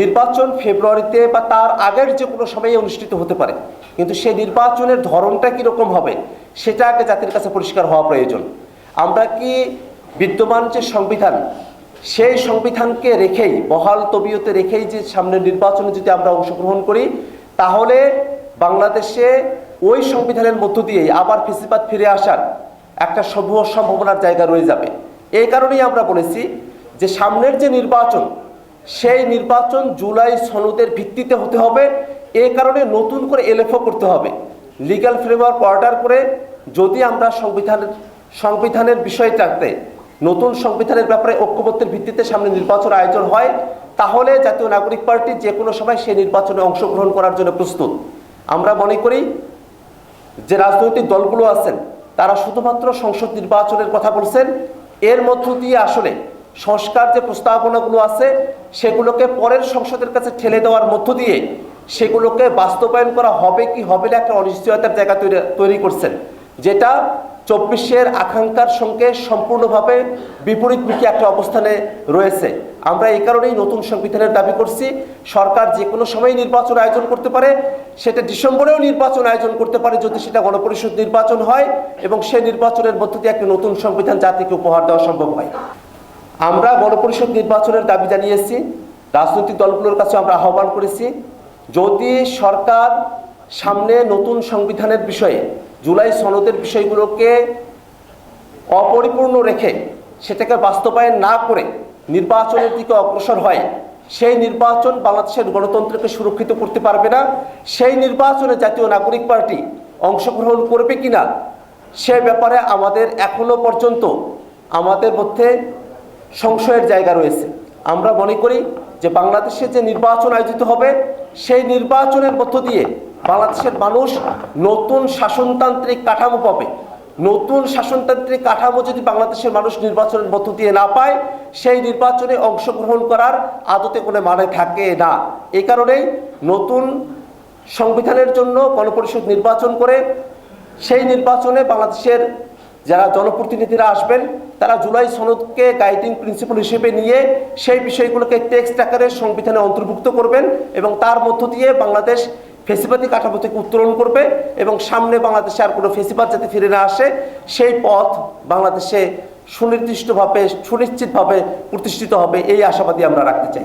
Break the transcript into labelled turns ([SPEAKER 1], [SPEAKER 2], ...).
[SPEAKER 1] নির্বাচন ফেব্রুয়ারিতে বা তার আগের যে কোনো সময়ে অনুষ্ঠিত হতে পারে। কিন্তু সেই নির্বাচনের ধরনটা কীরকম হবে, সেটা আগে জাতির কাছে পরিষ্কার হওয়া প্রয়োজন। আমরা কি বিদ্যমান যে সংবিধান, সেই সংবিধানকে রেখেই, বহাল তবিয়তে রেখেই যে সামনের নির্বাচনে যদি আমরা অংশগ্রহণ করি, তাহলে বাংলাদেশে ওই সংবিধানের মধ্য দিয়েই আবার ফেসিবাদ ফিরে আসার একটা সমূহ সম্ভাবনার জায়গা রয়ে যাবে। এই কারণেই আমরা বলেছি যে সামনের যে নির্বাচন সেই নির্বাচন জুলাই সনদের ভিত্তিতে হতে হবে। এই কারণে নতুন করে এলএফও করতে হবে। লিগ্যাল ফ্রেমওয়ার্ক অর্ডার করে যদি আমরা সংবিধানের সংবিধানের বিষয়টাতে নতুন সংবিধানের ব্যাপারে ঐক্যবদ্ধের ভিত্তিতে সামনে নির্বাচন আয়োজন হয়, তাহলে জাতীয় নাগরিক পার্টি যে কোনো সময় সেই নির্বাচনে অংশগ্রহণ করার জন্য প্রস্তুত। আমরা মনে করি, যে রাজনৈতিক দলগুলো আছেন, তারা শুধুমাত্র সংসদ নির্বাচনের কথা বলছেন। এর মধ্য দিয়ে আসলে সংস্কার যে প্রস্তাবনাগুলো আছে, সেগুলোকে পরের সংসদের কাছে ঠেলে দেওয়ার মধ্য দিয়ে সেগুলোকে বাস্তবায়ন করা হবে কি হবে না একটা অনিশ্চয়তার জায়গা তৈরি তৈরি করছেন। যেটা চব্বিশের আকাঙ্ক্ষার সঙ্গে সম্পূর্ণভাবে বিপরীতমুখী একটা অবস্থানে রয়েছে। আমরা এই কারণেই নতুন সংবিধানের দাবি করছি, সরকার যে কোনো সময় নির্বাচন আয়োজন করতে পারে, সেটা ডিসেম্বরেও নির্বাচন আয়োজন করতে পারে যদি সেটা গণপরিষদ নির্বাচন হয় এবং সেই নির্বাচনের মধ্য দিয়ে একটি নতুন সংবিধান জাতিকে উপহার দেওয়া সম্ভব হয়। আমরা গণপরিষদ নির্বাচনের দাবি জানিয়েছি, রাজনৈতিক দলগুলোর কাছে আমরা আহ্বান করেছি। যদি সরকার সামনে নতুন সংবিধানের বিষয়ে, জুলাই সনদের বিষয়গুলোকে অপরিপূর্ণ রেখে সেটাকে বাস্তবায়ন না করে নির্বাচনের দিকে অগ্রসর হয়, সেই নির্বাচন বাংলাদেশের গণতন্ত্রকে সুরক্ষিত করতে পারবে না। সেই নির্বাচনে জাতীয় নাগরিক পার্টি অংশগ্রহণ করবে কিনা, সে ব্যাপারে আমাদের এখনও পর্যন্ত আমাদের মধ্যে সংশয়ের জায়গা রয়েছে। আমরা মনে করি যে বাংলাদেশে যে নির্বাচন আয়োজিত হবে, সেই নির্বাচনের মধ্য দিয়ে বাংলাদেশের মানুষ নতুন শাসনতান্ত্রিক কাঠামো পাবে। নতুন শাসনতান্ত্রিক কাঠামো যদি বাংলাদেশের মানুষ নির্বাচনের মধ্য দিয়ে না পায়, সেই নির্বাচনে অংশগ্রহণ করার আদতে কোনো মানে থাকে না। এই কারণেই নতুন সংবিধানের জন্য গণপরিষদ নির্বাচন করে, সেই নির্বাচনে বাংলাদেশের যারা জনপ্রতিনিধিরা আসবেন, তারা জুলাই সনদকে গাইডিং প্রিন্সিপাল হিসেবে নিয়ে সেই বিষয়গুলোকে টেক্সট আকারে সংবিধানে অন্তর্ভুক্ত করবেন এবং তার মধ্য দিয়ে বাংলাদেশ ফেসিবাদী কাঠামো থেকে উত্তোলন করবে এবং সামনে বাংলাদেশে আর কোনো ফেসিবাদ যাতে ফিরে না আসে, সেই পথ বাংলাদেশে সুনির্দিষ্টভাবে, সুনিশ্চিতভাবে প্রতিষ্ঠিত হবে, এই আশাবাদী আমরা রাখতে চাই।